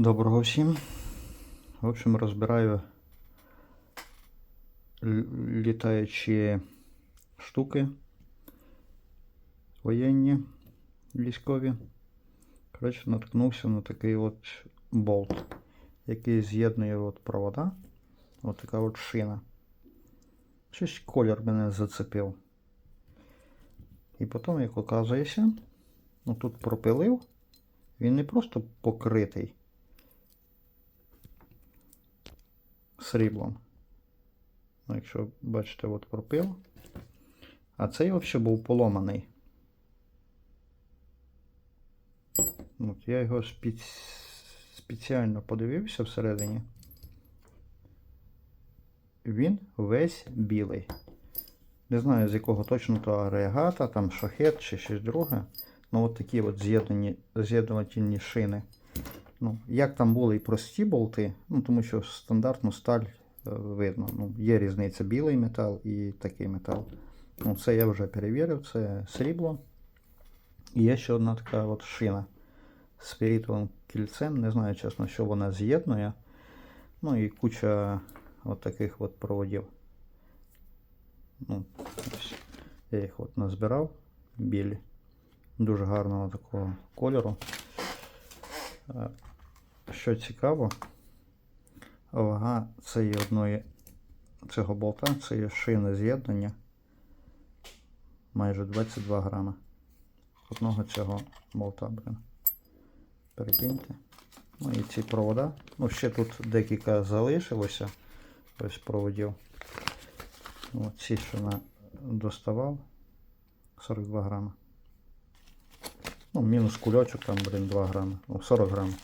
Доброго всім. В общем, розбираю літаючі штуки воєнні, військові. Коротше, наткнувся на такий от болт, який з'єднує от провода. От така от шина. Щось колір мене зацепив. І потім, як оказується, ну тут пропилив, він не просто покритий. Сріблом. Ну, якщо бачите, от пропил. А цей взагалі був поломаний. От, я його спеці... спеціально подивився всередині. Він весь білий. Не знаю, з якого точно то агрегата, там шахет чи щось друге. Ну, от такі от з'єднані, шини. Ну, як там були і прості болти, ну, тому що стандартну сталь е, видно. Ну, є різниця білий метал і такий метал. Ну, це я вже перевірив, це срібло. І є ще одна така от шина з ферритовим кільцем. Не знаю, чесно, що вона з'єднує. Ну і куча от таких от проводів. Ну, ось. Я їх от назбирав білі. Дуже гарного такого кольору. Що цікаво, вага цієї одної цього болта, цієї шини з'єднання майже 22 грама. Одного цього болта, блин. Перекиньте. Ну і ці провода. Ну, ще тут декілька залишилося. Ось проводів. От що на доставав. 42 грама. Ну, мінус кульочок там, блин, 2 грами. Ну, 40 грам.